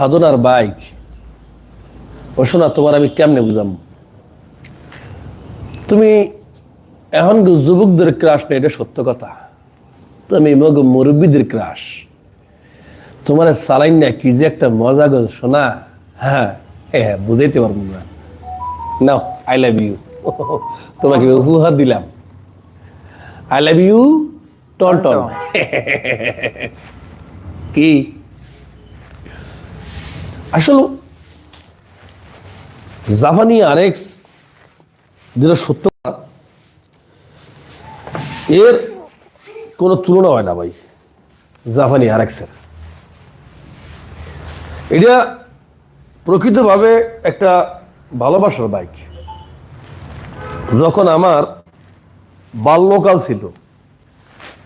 সাধনার বাইক। ও শোনা তোমার আমি কেমনে বুঝাম? তুমি এখন যুবকদের ক্রাশ না এটা সত্য কথা। তুমি মগ মুরব্বীদের ক্রাশ তোমার সালাইন না কি যে একটা মজা গো শোনা। হ্যাঁ হ্যাঁ হ্যাঁ বুঝাইতে পারব না। নাও আই লাভ ইউ তোমাকে উপহার দিলাম। I love you ton ton. কি? আসলে জাপানি আরেক্স যেটা সত্য এর কোনো তুলনা হয় না ভাই, জাপানি আরেক্সের। এটা প্রকৃতভাবে একটা ভালোবাসার বাইক। যখন আমার বাল্যকাল ছিল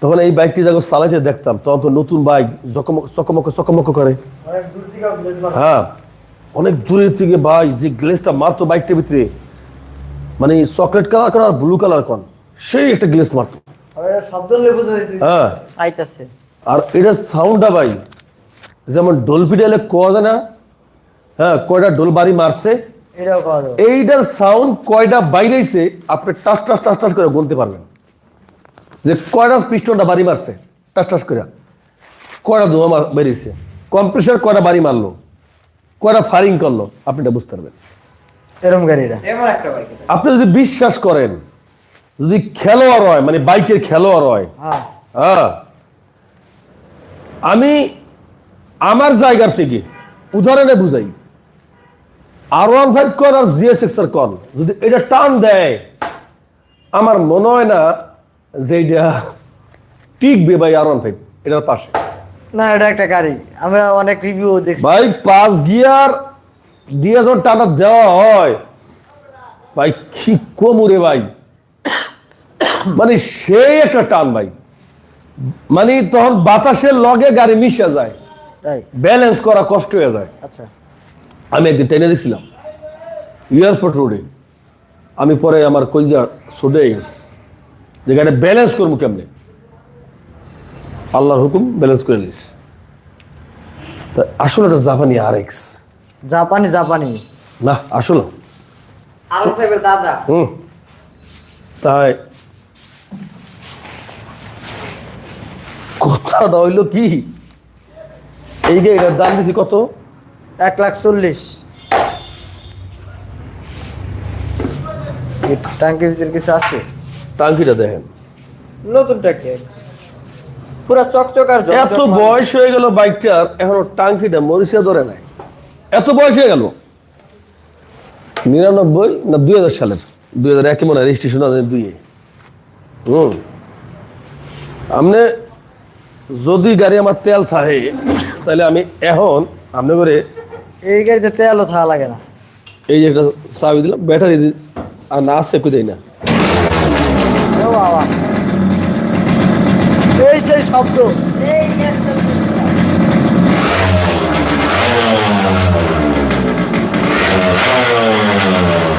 তখন এই বাইকটি যখন চালাইতে দেখতাম তখন তো নতুন বাইক চকমক চকমক করে। হ্যাঁ অনেক দূরের থেকে ভাই যে গ্লেসটা মারতো বাইকটার ভিতরে মানে চকলেট কালার কন আর ব্লু কালার কন সেই একটা গ্লেস মারতো। হ্যাঁ। আর এটার সাউন্ডটা ভাই যেমন ডোলফিডালে কোয়া যায় না হ্যাঁ কয়টা ডোল বাড়ি মারছে এইটার সাউন্ড কয়টা বাইরেছে আপনি টাস টাস টাস টাস করে গুনতে পারবেন। যে কয়টা পিস্টনটা বাড়ি মারছে? টাস টাস করে কয়টা ধোঁয়া মার বেরিয়েছে? কম্প্রেসার কয়টা বাড়ি মারলো? কয়টা ফায়ারিং করল? আপনি এটা বুঝতে পারবেন। এরম গাড়িটা আপনি যদি বিশ্বাস করেন যদি খেলোয়াড় হয় মানে বাইকের খেলোয়াড় হয় হ্যাঁ। হ্যাঁ। আমি আমার জায়গার থেকে উদাহরণে বুঝাই আর ওয়ান ফাইভ কন আর জিএস এক্স আর কন যদি এটা টান দেয় আমার মনে হয় না যে এটা টিকবে ভাই আর ওয়ান ফাইভ এটার পাশে। না এটা একটা গাড়ি। আমরা অনেক রিভিউ দেখছি। ভাই পাঁচ গিয়ার দিয়ে যখন টানা দেওয়া হয় ভাই কি কমুরে ভাই। মানে সেই একটা টান ভাই। মানে তখন বাতাসের লগে গাড়ি মিশে যায়। তাই? ব্যালেন্স করা কষ্ট হয়ে যায়। আচ্ছা। আমি একদিন ট্রেনে দেখছিলাম। এয়ারপোর্ট রোডে। আমি পরে আমার কলজা সোডে গেছে। যে গাড়ি ব্যালেন্স করব কেমনে? আল্লাহর হুকুম ব্যালেন্স করে নিস। তা আসলে এটা জাপানি আর এক্স জাপানি জাপানি। না আসলে। দাদা। হুম। তাই। কথাটা হইল কি? এই গাড়িটার দাম দিছি কত? এক লাখ চল্লিশ। এই টাঙ্কির ভিতরে কিছু আছে? টাঙ্কিটা দেখেন। নতুনটা কে? পুরা চকচক আর এত বয়স হয়ে গেল বাইকটার এখনও টাঙ্কিটা মরিচিয়া ধরে নাই। এত বয়স হয়ে গেল? নিরানব্বই না দুই হাজার সালের? দুই হাজার একে মনে হয় রেজিস্ট্রেশন দুইয়ে। হুম। আমনে যদি গাড়ি আমার তেল থাকে তাহলে আমি এখন আপনি করে এই গাড়িতে তেলও থাকা লাগে না। এই যে একটা চাবি দিলাম ব্যাটারি আর না আছে কোথায় না? ও বাবা এই সেই শব্দ আহেন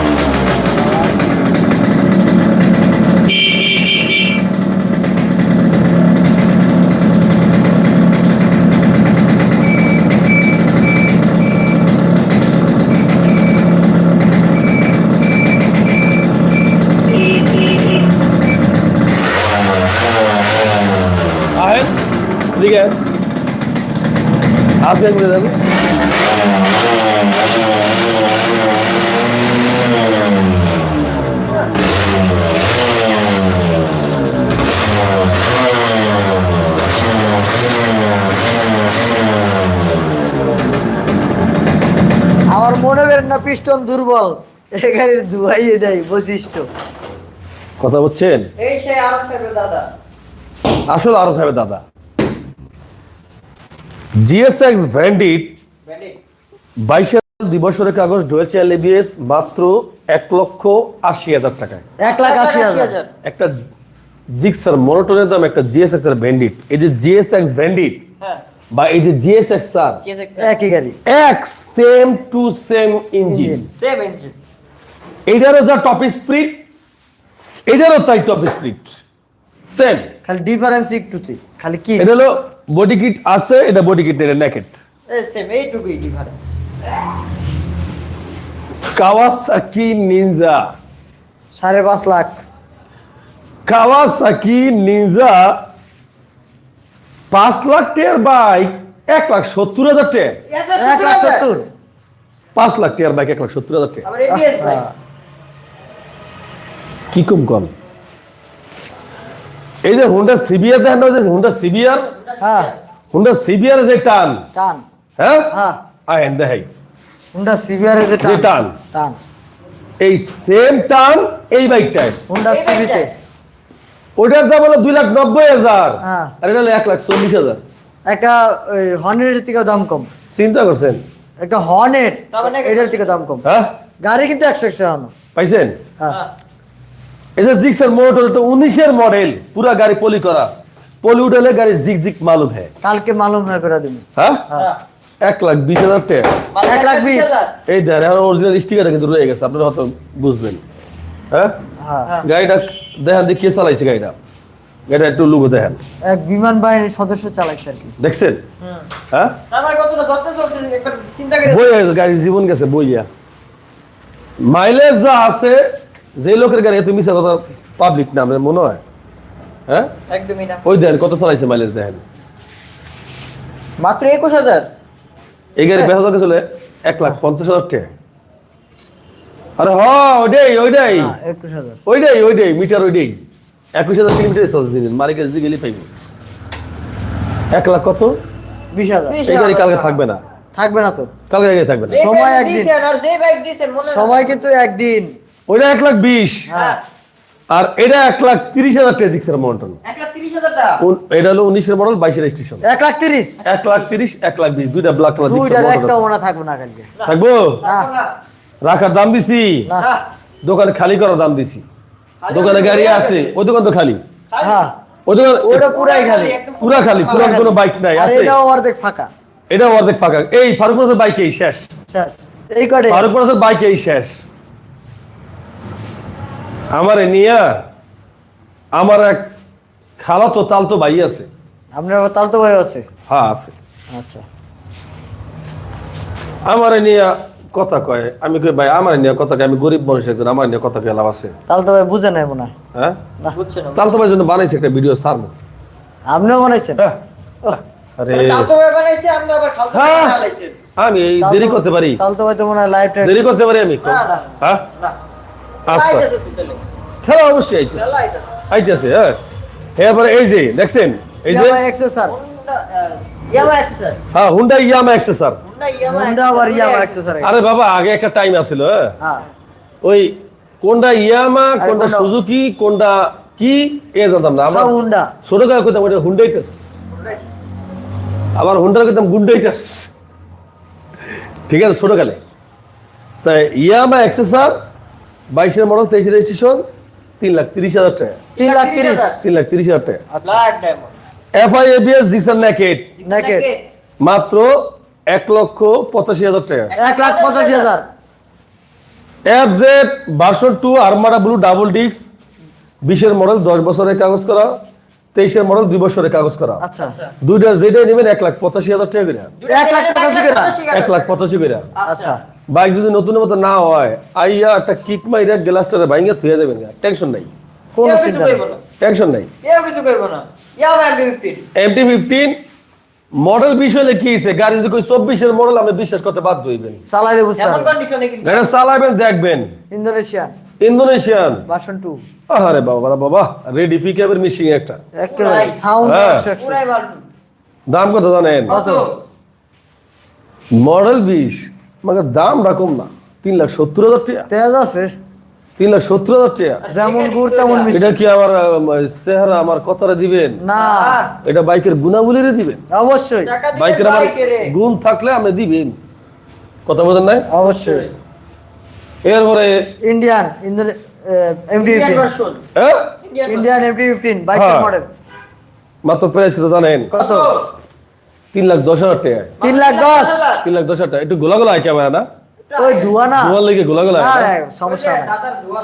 হাত ব্যাগ আমার মনে করেন না পিস্টন দুর্বল। এই গাড়ির দুয়াই এটাই বৈশিষ্ট্য। কথা বলছেন? এই সেই আরও ফাইভের দাদা। আসলে আরও ভাবে দাদা। জিএসএক্স ভ্যান্ডিট বাইশে দুই বছরের কাগজ ডুয়েছে এলএবিএস মাত্র এক লক্ষ আশি হাজার টাকায়। এক লাখ আশি হাজার। একটা জিক্সার মনোটনের দাম একটা জিএসএক্স এর ভ্যান্ডিট এই যে জিএসএক্স ভ্যান্ডিট হ্যাঁ। বা এই যে জিএসএক্স আর একই গাড়ি। এক same to same engine. Same engine. এইটারও যা টপ এটারও তাই টপ স্পিড সেম। খালি ডিফারেন্স একটুতে খালি কি? এটা হলো বডি কিট আছে এটা বডি কিট নেকেট সেম এইটুকুই ডিফারেন্স কাওয়াসাকি নিনজা সাড়ে পাঁচ লাখ। কাওয়াসাকি নিনজা পাঁচ লাখ টিয়ার বাইক এক লাখ সত্তর হাজার টাকা। এক লাখ সত্তর পাঁচ লাখ টিয়ার বাইক এক লাখ সত্তর হাজার। কি কম কম? এই যে হুন্ডা সিবিআর দেখেন না, হুন্ডা সিবিআর হ্যাঁ। হুন্ডা সিবিআর যে টান। টান। হ্যাঁ? হ্যাঁ। আয়েন দেখাই। হুন্ডা সিভিআর যে যে টান। টান। টান। এই সেম টান এই বাইকটায় হুন্ডা বাইকটায়? ওইটার দাম হলো দুই লাখ নব্বই হাজার। হ্যাঁ। আর এটা হলো এক লাখ চল্লিশ হাজার। একটা ওই হর্নেটের থেকে দাম কম। চিন্তা করছেন? একটা হর্নেট তার মানে এটার থেকে দাম কম। হ্যাঁ? গাড়ি কিন্তু একশো একশো পাইছেন? হ্যাঁ। জিক্সের মোটর এটা উনিশের মডেল পুরা গাড়ি পলি করা। পলি উঠালে গাড়ি জিক জিক মালুম হ্যাঁ। কালকে মালুম হয়ে করে দিবি। হ্যাঁ। এক লাখ বিশ হাজার টাকা। এক লাখ বিশ। এই দেন এখন অরিজিনাল স্টিকারটা কিন্তু রয়ে গেছে আপনারা হয়তো বুঝবেন। হ্যাঁ? হ্যাঁ। গাড়িটা দেখেন কে চালাইছে গাড়িটা। গাড়িটা একটু লুকো দেখেন। এক বিমান বাহিনীর সদস্য চালাইছে আর কি। দেখছেন? হ্যাঁ? তার মানে কতটা যত্ন চলছে একবার চিন্তা করে বই গাড়ি জীবন গেছে বইয়া মাইলেজ যা আছে যে লোকের গাড়ি তুমি মিশা কথা পাবলিক না আমার মনে হয়? হ্যাঁ? একদমই না। ওই দেন কত চালাইছে মাইলেজ দেখেন? মাত্র একুশ হাজার। এই গাড়ি বেচা গেছিল এক লাখ পঞ্চাশ হাজার টাকা। আরে হ ওইটাই ওইটাই হ্যাঁ ওইটাই ওইটাই মিটার ওইটাই একুশ হাজার কিলোমিটার চলছে দিন মালিকের জিগেলি পাইব। এক লাখ কত? বিশ হাজার। এই গাড়ি কালকে থাকবে না। থাকবে না তো। কালকে থাকবে না। সময় একদিন। মনে? সময় কিন্তু একদিন। ওইটা এক লাখ বিশ। হ্যাঁ। আর এটা এক লাখ তিরিশ হাজার টাকা জিক্সের মন্টন। এক লাখ তিরিশ হাজার টাকা এটা হলো উনিশের মডেল বাইশের স্টেশন এক লাখ তিরিশ। এক লাখ তিরিশ এক লাখ বিশ দুইটা ব্ল্যাক কালার মনে থাকবে না কালকে। থাকব? রাখার দাম দিছি। দোকানে খালি করার দাম দিছি। দোকানে গাড়ি আছে ওই দোকান তো খালি। হ্যাঁ। ওই দোকান ওটা পুরাই খালি। পুরা খালি পুরা কোনো বাইক নাই আর আছে। এটাও অর্ধেক ফাঁকা। এটা অর্ধেক ফাঁকা। এই ফারুক রাজের বাইক এই শেষ। শেষ। এই কটে ফারুক রাজের বাইক এই শেষ। আমার নিয়া আমার এক খালা তো তাল তো ভাই আছে। আপনার তাল তো ভাই আছে? হ্যাঁ আছে। আচ্ছা। আমার নিয়ে কথা কয় আমি কই ভাই আমার নিয়ে কথা কয় আমি গরিব মানুষ একজন আমার নিয়ে কথা কয় লাভ আছে? তাল তো ভাই বুঝে নাই মনে হয়। হ্যাঁ? তাল তো ভাই জন্য বানাইছে একটা ভিডিও সারবো আপনিও বানাইছেন? হ্যাঁ। আরে। কালকে ভাই বানাইছে আপনি আবার খালতে হ্যাঁ। চালাইছেন আমি এই দেরি করতে পারি। তাল তো ভাই তো মনে হয় লাইভ দেরি করতে পারি আমি? হ্যাঁ? না। আচ্ছা। আইতেছে তো তাহলে খেলা অবশ্যই আইতেছে। আইতেছে। হ্যাঁ। এরপরে এই যে দেখছেন? এই যে এক্সেসার হ্যাঁ হুন্ডা ইয়ামা এক্সেসার হোন্ডা ইয়ামা ইয়ামা এক্সেসার আরে বাবা আগে একটা টাইম আছিল হ্যাঁ। হ্যাঁ। ওই কোনটা ইয়ামা কোনটা সুজুকি কোনটা কি? এ জানতাম না? আমার হুন্ডা। ছোট গায়ে কইতাম ওটা হুন্ডাইতেস আবার হুন্ডার কইতাম গুন্ডাইতেস ঠিক আছে ছোট গালে তাই ইয়ামা এক্সেসার বাইশের মডেল তেইশের রেজিস্ট্রেশন তিন লাখ তিরিশ হাজার টাকা। তিন লাখ তিরিশ। তিন লাখ তিরিশ। হাজার টাকা। আচ্ছা। FI ABS Gixxer naked naked মাত্র এক লক্ষ পঁচাশি হাজার টাকা। এক লাখ পঁচাশি হাজার। এফ জেড টু আর্মারা ব্লু ডাবল ডিস্ক বিশের মডেল দশ বছরের কাগজ করা। তেইশের মডেল দুই বছরের কাগজ করা। আচ্ছা। দুইটা যেটাই নেবেন এক লাখ পঁচাশি হাজার টাকা করে। এক লাখ পঁচাশি করে? এক লাখ পঁচাশি করে। আচ্ছা। বাইক যদি নতুন মতো না হয় আইয়া একটা কিক মাইরা গ্লাসটারে ভাইঙ্গা থুয়ে দেবেন টেনশন নাই। কোন চিন্তা কইব টেনশন নাই। কিছু কইব না। এমটি ফিফটিন মডেল বিষয় কি হয়েছে গাড়ি যদি কই চব্বিশের মডেল আপনি বিশ্বাস করতে বাধ্য হইবেন। চালাইলে বুঝতে এমন পারবেন। কন্ডিশনে কিন্তু গাড়ি চালাবেন দেখবেন। ইন্দোনেশিয়ান। ইন্দোনেশিয়ান। Version two. আরে বাবা বাবা রেডি পিকআপের মিশিং একটা। একেবারে সাউন্ড হ্যাঁ। মাল্টু দাম কত জানেন? কত? মডেল বিশ। মানে দাম রকম না। তিন লাখ সত্তর হাজার টাকা। তেজ আছে। তিন লাখ সত্তর হাজার টাকা। যেমন গুড় তেমন মিষ্টি। এটা কি আমার চেহারা আমার কথাটা দিবেন? না। এটা বাইকের গুণাবলীরে দিবেন? অবশ্যই। বাইকের আমার গুণ থাকলে আপনি দিবেন। কথা বোঝেন নাই? অবশ্যই। এরপরে ইন্ডিয়ান এমডি ইন্ডিয়ান হ্যাঁ? এমডি ফিফটিন বাইকের। মডেল মাত্র প্রাইস কত জানেন? কত? তিন লাখ দশ হাজার টাকা। তিন লাখ দশ? তিন লাখ দশ হাজার টাকা। একটু গোলা গোলা ক্যামেরা না? ওই ধোয়া না। গোলার লেগে গোলা গোলা সমস্যা ধোয়া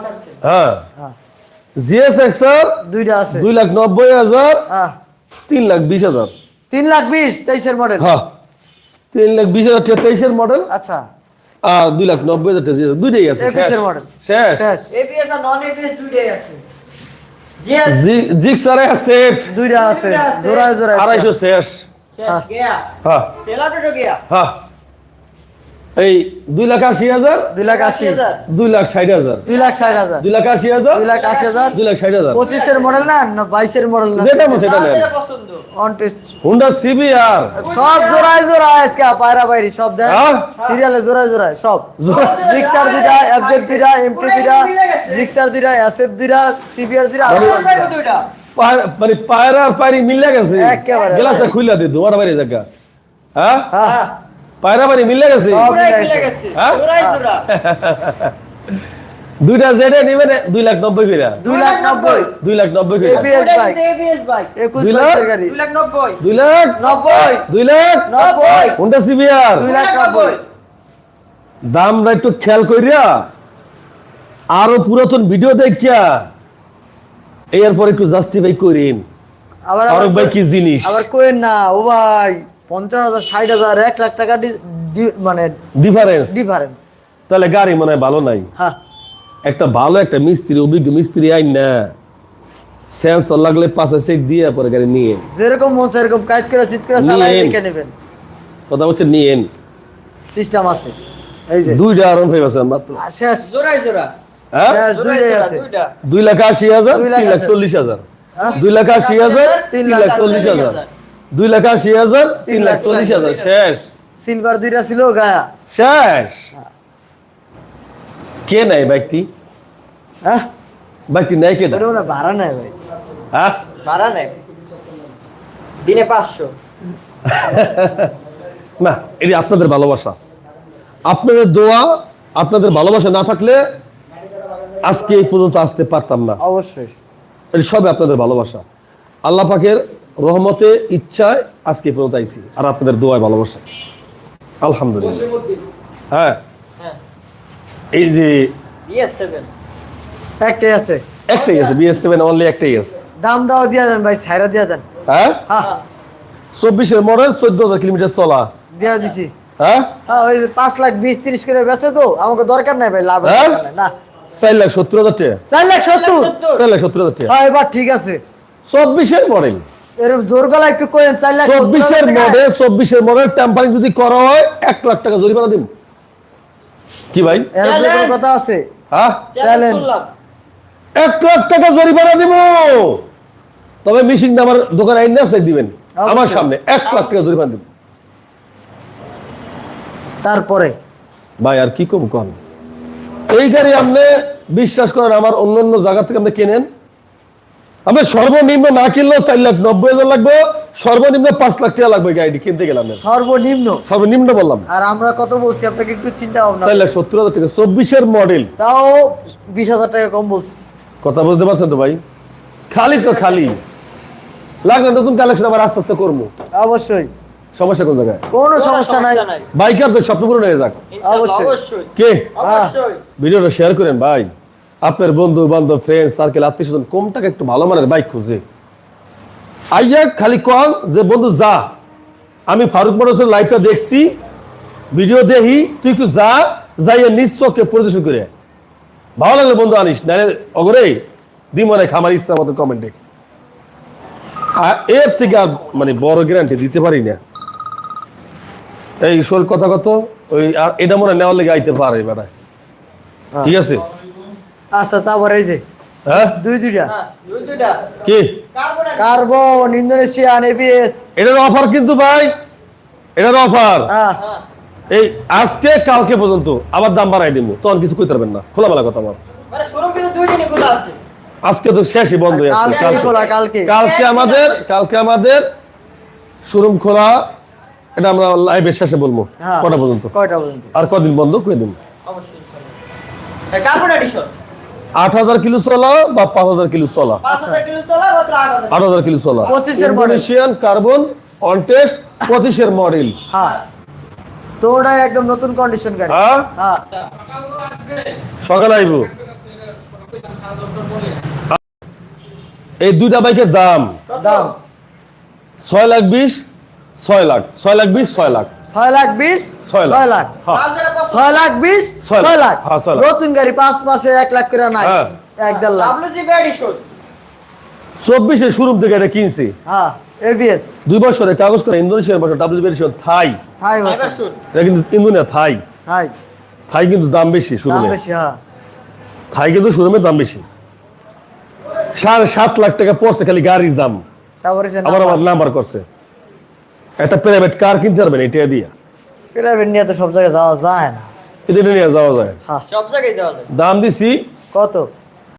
হ্যাঁ। হ্যাঁ, জিএস এক্সার দুইটা আছে। দুই লাখ নব্বই হাজার হ্যাঁ। তিন লাখ বিশ হাজার। তিন লাখ বিশ তেইশের মডেল হ্যাঁ। তিন লাখ বিশ হাজার তেইশের মডেল আচ্ছা। দুই লাখ নব্বই হাজার টাকা দুইটাই আছে শেষ। জিক্সারে আছে। দুইটা আছে। জোড়ায় জোড়ায় আড়াইশো শেষ। হ্যাঁ। গিয়া হ্যাঁ। সেলাটো গিয়া হ্যাঁ। এই দুই লাখ আশি হাজার দুই লাখ আশি। দুই লাখ ষাট হাজার। দুই লাখ ষাট হাজার। দুই লাখ আশি হাজার দুই লাখ আশি হাজার। দুই লাখ ষাট হাজার। পঁচিশের মডেল না না বাইশের মডেল না যেটা সেটা নেন। যেটা পছন্দ। অন টেস্ট হুন্ডা সিবিআর সব জোড়ায় জোড়ায় আজকে পায়রা বাইরি সব দেখ হ্যাঁ? সিরিয়ালে জোড়ায় জোড়ায় সব। জিক্সার দুইটা এফজেড দুইটা এমটি দুইটা জিক্সার দুইটা এসএফ দুইটা সিবিআর আরও পায়রা- মানে পায়রা আর পায়রি মিলে গেছে। একেবারে। গ্লাসটা খুলে দিই তোমার বাড়ি জায়গা। হ্যাঁ? হ্যাঁ। পায়রা বাড়ি মিলে গেছে। হ্যাঁ? দুইটা জেডে নিবে না, দুই লাখ নব্বই ফিরা দুই লাখ নব্বই। দুই লাখ নব্বই ফিরা দুই লাখ? দুই নব্বই। দুই লাখ? নব্বই। হুন্ডা সিবিআর দুই লাখ নব্বই। দামটা একটু খেয়াল করিয়া আরও পুরাতন ভিডিও দেখিয়া এরপর একটু জাস্টিফাই করিন আবার ভাই কি জিনিস? আবার কোয়েন না ও ভাই। পঞ্চাশ হাজার ষাট হাজার এক লাখ টাকা মানে ডিফারেন্স ডিফারেন্স তাহলে গাড়ি মনে হয় ভালো নাই? হ্যাঁ। একটা ভালো একটা মিস্ত্রি অভিজ্ঞ মিস্ত্রি আইন না। সেন্সর লাগলে পাশে সেট দিয়ে পরে গাড়ি নিয়ে যেরকম মন সেরকম কাজ করে চিৎ করে চালাই নিয়েন। নেবেন। কথা হচ্ছে নিয়েন। সিস্টেম আছে। এই যে। দুইটা আরন ফাইভ আছে মাত্র। শেষ। জোড়াই জোড়া। হ্যাঁ? দুইটাই আছে। দুই লাখ আশি হাজার দুই লাখ তিন লাখ চল্লিশ হাজার। হ্যাঁ? দুই লাখ আশি হাজার তিন লাখ চল্লিশ হাজার। দুই লাখ আশি হাজার তিন লাখ চল্লিশ হাজার। শেষ। সিলভার দুইটা ছিল গায়া। শেষ। কে নাই হ্যাঁ? বাইকটি নাই কে ওটা ভাড়া নেয় ভাই। হ্যাঁ? ভাড়া নেই দিনে পাঁচশো। না এটি আপনাদের ভালোবাসা। আপনাদের দোয়া আপনাদের ভালোবাসা না থাকলে আজকে এই পর্যন্ত আসতে পারতাম না। অবশ্যই। এটি সবে আপনাদের ভালোবাসা। আল্লাহ পাকের রহমতে ইচ্ছায় আজকে পর্যন্ত আইছি। আর আপনাদের দোয়ায় ভালোবাসা। আলহামদুলিল্লাহ। হ্যাঁ? হ্যাঁ। এই যে একটাই আছে। একটাই আছে বিএস সেভেন অনলি একটাই আছে। দামটাও দিয়া দেন ভাই ছাইরা দিয়া দেন। হ্যাঁ? হ্যাঁ চব্বিশের মডেল চোদ্দ হাজার কিলোমিটার চলা। দিয়া দিছি। হ্যাঁ? হ্যাঁ ওই যে পাঁচ লাখ বিশ তিরিশ করে বেচে তো আমাকে দরকার নাই ভাই লাভ হ্যাঁ? না। চার লাখ সত্তর হাজার টাকা। চার লাখ সত্তর। চার লাখ সত্তর হাজার টাকা। হ্যাঁ এবার ঠিক আছে। চব্বিশের মডেল। জোর গলা একটু কোয়েন চার লাখ সত্তর চব্বিশের হাজার টাকা। মডেল মডেল টেম্পারিং যদি করা হয় এক লাখ টাকা জরিমানা দিব কি ভাই? এর কোনো কথা আছে? হ্যাঁ? চ্যালেঞ্জ এক লাখ টাকা জরিমানা দিব! তবে মিশিং আমার দোকানে আইন না সেই দিবেন। আমার সামনে এক লাখ টাকা জরিমানা দিব। তারপরে? ভাই আর কি কম কন এই গাড়ি আপনি বিশ্বাস করেন আমার অন্য অন্য জায়গা থেকে আপনি কেনেন? আপনি সর্বনিম্ন না কিনলেও চার লাখ নব্বই হাজার লাগবে সর্বনিম্ন পাঁচ লাখ টাকা লাগবে গাড়িটি কিনতে গেলাম সর্বনিম্ন? সর্বনিম্ন বললাম। আর আমরা কত বলছি? আপনাকে একটু চিন্তা ভাবনা চার লাখ সত্তর হাজার টাকা চব্বিশের মডেল তাও বিশ হাজার টাকা কম বলছি। কথা বুঝতে পারছেন তো ভাই? খালি তো খালি। লাগলে নতুন কালেকশন আবার আস্তে আস্তে করব। অবশ্যই। সমস্যা কোন জায়গায়? কোনো সমস্যা নাই। বাইকারদের স্বপ্ন পূরণ হয়ে যাক। অবশ্যই। অবশ্যই। কে? অবশ্যই। ভিডিওটা শেয়ার করেন ভাই। আপনার বন্ধু বান্ধব ফ্রেন্ড সার্কেল আত্মীয় স্বজন কোনটাকে একটু ভালো মানের বাইক খুঁজে? আইয়া খালি কন যে বন্ধু যা। আমি ফারুক মোটরসের লাইভটা দেখছি ভিডিও দেখি তুই একটু যা। যাইয়ে নিজ পরিদর্শন করে। ভালো লাগলে বন্ধু আনিস নাহলে অগরে দি মনে খামার ইচ্ছা মতো কমেন্টে আর এর থেকে আর মানে বড় গ্যারান্টি দিতে পারি না। এই শোল কথা কত? ওই আর এটা মনে হয় নেওয়ার লেগে আইতে পারে বেড়ায়। ঠিক আছে? আচ্ছা তারপর এই যে হ্যাঁ? দুই দুইটা। হ্যাঁ দুই দুইটা। কি? কার্বন ইন্দোনেশিয়ান এবিএস এটার অফার কিন্তু ভাই এটার অফার হ্যাঁ। এই আজকে কালকে পর্যন্ত আবার দাম বাড়াই দিব তখন কিছু কইতে পারবেন না খোলামেলা কথা আমার। শোরুম কিন্তু দুই দিনই খোলা আছে। আজকে তো শেষই বন্ধ হয়ে কালকে কালকে। খোলা কালকে। কালকে আমাদের কালকে আমাদের শোরুম খোলা এটা আমরা লাইভের শেষে বলব কটা পর্যন্ত? কয়টা পর্যন্ত? আর কদিন বন্ধ করে দিন অবশ্যই ইনশাআল্লাহ কার্বন এডিশন আট হাজার কিলো চলা বা পাঁচ হাজার কিলো চলা? আট হাজার কিলো চলা। ইন্দোনেশিয়ান কার্বন অন টেস্ট পঁচিশের মডেল হ্যাঁ। তো ওটাই একদম নতুন কন্ডিশন গাড়ি। হ্যাঁ? হ্যাঁ। সকালে আইব। এই দুইটা বাইকের দাম দাম? ছয় লাখ বিশ। ছয় লাখ ছয় লাখ বিশ ছয় লাখ। ছয় লাখ বিশ ছয় লাখ। ছয় লাখ। হ্যাঁ। ছয় লাখ বিশ ছয় লাখ। হ্যাঁ, ছয় লাখ। নতুন গাড়ি পাঁচ মাসে এক লাখ করে নাই। হ্যাঁ। এক দেড় লাখ। চব্বিশে শোরুম থেকে এটা কিনছি। হ্যাঁ এবিএস দুই বছরে কাগজ করে ইন্দোনেশিয়ার বছর ডাব্লিউ থাই। শুট এটা কিন্তু ইন্দোনেশিয়া থাই। হাই থাই কিন্তু দাম বেশি দাম শোরুমে বেশি হ্যাঁ। থাই কিন্তু শোরুমের দাম বেশি। সাড়ে সাত লাখ টাকা পড়ছে খালি গাড়ির দাম। আবার নাম্বার করছে। একটা প্রাইভেট কার কিনতে পারবেন এটা দিয়া প্রাইভেট নিয়ে তো সব জায়গায় যাওয়া যায় না। এটা নিয়ে যাওয়া যায়। হ্যাঁ। সব জায়গায় যাওয়া যায়। দাম দিছি কত?